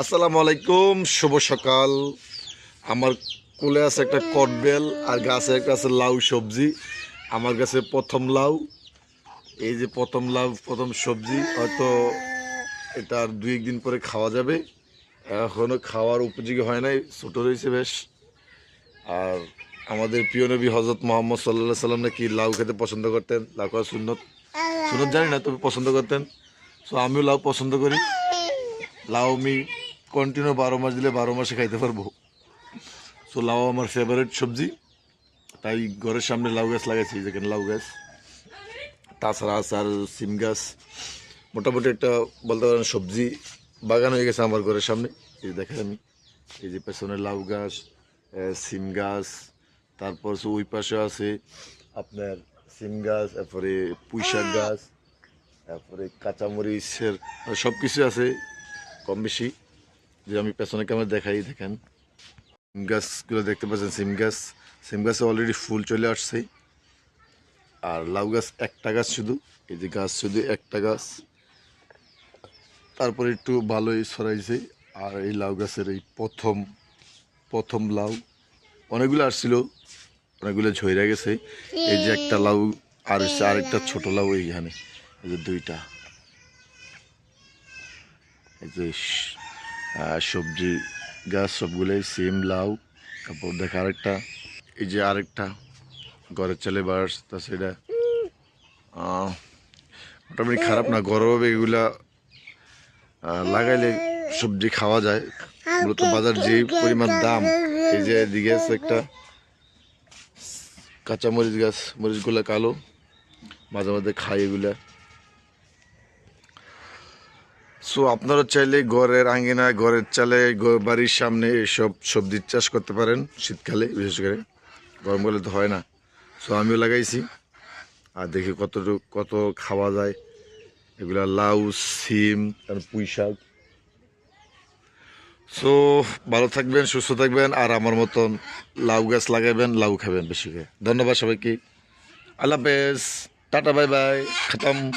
আসসালামু আলাইকুম, শুভ সকাল। আমার কোলে আছে একটা কটবেল আর গাছে একটা আছে লাউ সবজি। আমার কাছে প্রথম লাউ, এই যে প্রথম লাউ, প্রথম সবজি, হয়তো এটা আর দুই একদিন পরে খাওয়া যাবে। এখনও খাওয়ার উপযোগী হয় নাই, ছোটো রয়েছে বেশ। আর আমাদের প্রিয় নবী হজরত মোহাম্মদ সাল্লাহ সাল্লাম নাকি লাউ খেতে পছন্দ করতেন, লাউ খাওয়া সুন্নত। সুন্নত জানি না, তবে পছন্দ করতেন। সো আমিও লাউ পছন্দ করি। লাউ আমি কন্টিনিউ বারো মাস দিলে বারো মাসে খাইতে পারব। সো লাউ আমার ফেভারিট সবজি। তাই ঘরের সামনে লাউ গাছ লাগাইছি যেখানে লাউ গাছ। তাছাড়া আর সিম গাছ। মোটামুটি একটা বলতে পারেন সবজি বাগান হয়ে গেছে আমার ঘরের সামনে। এই যে দেখেন আমি, এই যে পেছনে লাউ গাছ সিম গাছ, তারপর ওই পাশে আছে আপনার সিম গাছ, তারপরে পুঁইশাক গাছ, তারপরে কাঁচামরিচের সব কিছু আছে কম বেশি। যে আমি পেছনে ক্যামেরা দেখাই, দেখেন। সিম গাছগুলো দেখতে পাচ্ছেন, সিম গাছ। সিম গাছে অলরেডি ফুল চলে আসছে। আর লাউ গাছ একটা গাছ শুধু, এই যে গাছ শুধু একটা গাছ। তারপরে একটু ভালোই ছড়াইছে। আর এই লাউ গাছের এই প্রথম প্রথম লাউ, অনেকগুলো আসছিল, অনেকগুলো ঝইরা গেছে। এই যে একটা লাউ, আর আরেকটা ছোট লাউ এইখানে, এই যে দুইটা। এই যে সবজি গাছ সবগুলোই সেম লাউ, তারপর দেখা আরেকটা, এই যে আরেকটা, ঘরের চালে বাস তা সেটা মোটামুটি খারাপ না ঘরোয়াভাবে এগুলা লাগাইলে সবজি খাওয়া যায়। মূলত বাজার যে পরিমাণ দাম, এই যে এদিকে আছে একটা কাঁচা মরিচ গাছ, মরিচগুলো কালো, মাঝে মাঝে খাই এগুলা। সো আপনারা চাইলে ঘরের আঙ্গিনা ঘরের চালে বাড়ির সামনে এসব সবজির চাষ করতে পারেন শীতকালে, বিশেষ করে। গরমকালে তো হয় না। সো আমিও লাগাইছি। আর দেখি কতটুকু, কত খাওয়া যায়। এগুলা লাউ, সিম তারপর পুঁই শাক। সো ভালো থাকবেন, সুস্থ থাকবেন, আর আমার মতন লাউ গাছ লাগাবেন, লাউ খাবেন বেশি করে। ধন্যবাদ সবাইকে। আল্লাহ হাফেজ। Tata, bye bye. খতম।